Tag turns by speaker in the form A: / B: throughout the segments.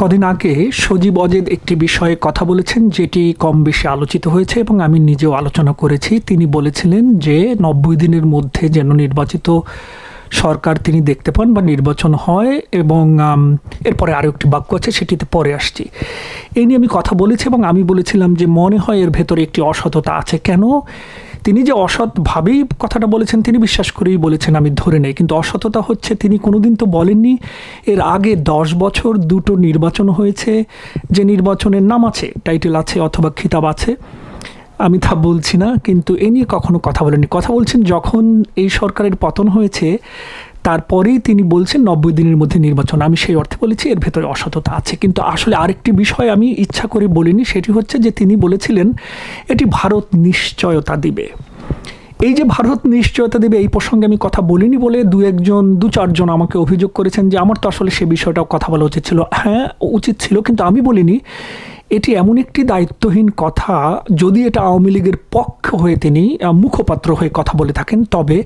A: কদিন আগে সজীব অজেদ একটি বিষয়ে কথা বলেছেন, যেটি কম বেশি আলোচিত হয়েছে এবং আমি নিজেও আলোচনা করেছি। তিনি বলেছিলেন যে, নব্বই দিনের মধ্যে যেন নির্বাচিত সরকার তিনি দেখতে পান বা নির্বাচন হয় এবং এরপরে আরও একটি বাক্য আছে, সেটিতে পরে আসছি। এই নিয়ে আমি কথা বলেছি এবং আমি বলেছিলাম যে, মনে হয় এর ভেতরে একটি অসততা আছে। কেন? তিনি যে অসৎভাবেই কথাটা বলেছেন, তিনি বিশ্বাস করেই বলেছেন, আমি ধরে নেই। কিন্তু অসততা হচ্ছে, তিনি কোনোদিন তো বলেননি, এর আগে দশ বছর দুটো নির্বাচন হয়েছে, যে নির্বাচনের নাম আছে, টাইটেল আছে অথবা খিতাব আছে, আমি তা বলছি না, কিন্তু এ নিয়ে কখনো কথা বলেনি কথা বলছেন যখন এই সরকারের পতন হয়েছে তারপরেই তিনি বলছেন নব্বই দিনের মধ্যে নির্বাচন। আমি সেই অর্থে বলেছি এর ভেতরে অসততা আছে। কিন্তু আসলে আরেকটি বিষয় আমি ইচ্ছা করে বলিনি, সেটি হচ্ছে যে তিনি বলেছিলেন, এটি ভারত নিশ্চয়তা দিবে। এই যে ভারত নিশ্চয়তা দেবে, এই প্রসঙ্গে আমি কথা বলিনি বলে দু একজন, দু চারজন আমাকে অভিযোগ করেছেন যে আমার তো আসলে সে বিষয়টাও কথা বলা উচিত ছিল। হ্যাঁ উচিত ছিল, কিন্তু আমি বলিনি। এটি এমন একটি দায়িত্বহীন কথা, যদি এটা আওয়ামী লীগের পক্ষ হয়ে তিনি মুখপাত্র হয়ে কথা বলে থাকেন, তবে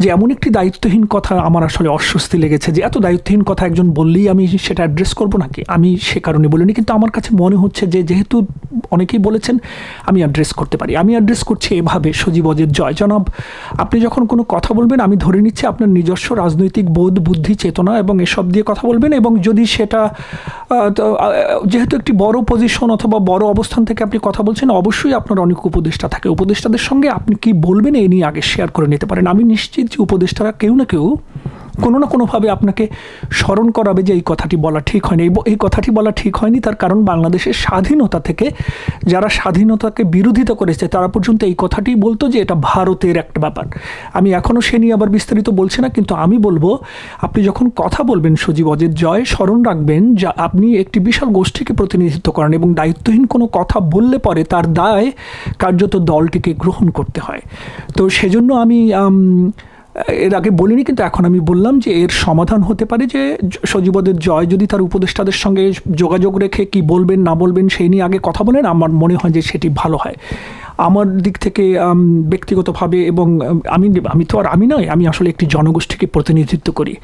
A: যে এমন একটি দায়িত্বহীন কথা আমার আসলে অস্বস্তি লেগেছে যে এত দায়িত্বহীন কথা একজন বললেই আমি সেটা অ্যাড্রেস করব নাকি? আমি সে কারণে বলিনি, কিন্তু আমার কাছে মনে হচ্ছে যে যেহেতু অনেকেই বলেছেন, আমি অ্যাড্রেস করতে পারি। আমি অ্যাড্রেস করছি এভাবে, সজীব অজের জয়। জনাব, আপনি যখন কোনো কথা বলবেন, আমি ধরে নিচ্ছি আপনার নিজস্ব রাজনৈতিক বোধ, বুদ্ধি, চেতনা এবং এসব দিয়ে কথা বলবেন এবং যদি সেটা যেহেতু একটি বড় পজিশন অথবা বড় অবস্থান থেকে আপনি কথা বলছেন, অবশ্যই আপনার অনেক উপদেষ্টা থাকে। উপদেষ্টাদের সঙ্গে আপনি কি বলবেন এই নিয়ে আগে শেয়ার করে নিতে পারেন। আমি নিশ্চিত যে উপদেষ্টারা কেউ না কেউ কোনো না কোনোভাবে আপনাকে স্মরণ করাবে যে এই কথাটি বলা ঠিক হয়নি। এই কথাটি বলা ঠিক হয়নি তার কারণ বাংলাদেশের স্বাধীনতা থেকে যারা স্বাধীনতাকে বিরোধিতা করেছে তারা পর্যন্ত এই কথাটি বলতো যে এটা ভারতের একটা ব্যাপার। আমি এখনও সে নিয়ে আবার বিস্তারিত বলছি না কিন্তু আমি বলব আপনি যখন কথা বলবেন সজীব অজিত জয় স্মরণ রাখবেন যা আপনি একটি বিশাল গোষ্ঠীকে প্রতিনিধিত্ব করেন এবং দায়িত্বহীন কোনো কথা বললে পরে তার দায় কার্যত দলটিকে গ্রহণ করতে হয়। তো সেজন্য আম, এর আগে বলিনি, কিন্তু এখন আমি বললাম যে এর সমাধান হতে পারে যে সজীবদের জয় যদি তার উপদেষ্টাদের সঙ্গে যোগাযোগ রেখে কি বলবেন, না বলবেন, সেই নিয়ে আগে কথা বলেন। আমার মনে হয় যে সেটি ভালো হয়। আমার দিক থেকে ব্যক্তিগতভাবে এবং, আমি আমি তো আর আমি নয় আমি আসলে একটি জনগোষ্ঠীকে প্রতিনিধিত্ব করি।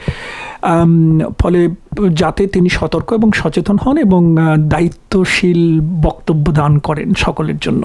A: ফলে যাতে তিনি সতর্ক এবং সচেতন হন এবং দায়িত্বশীল বক্তব্য দান করেন সকলের জন্য।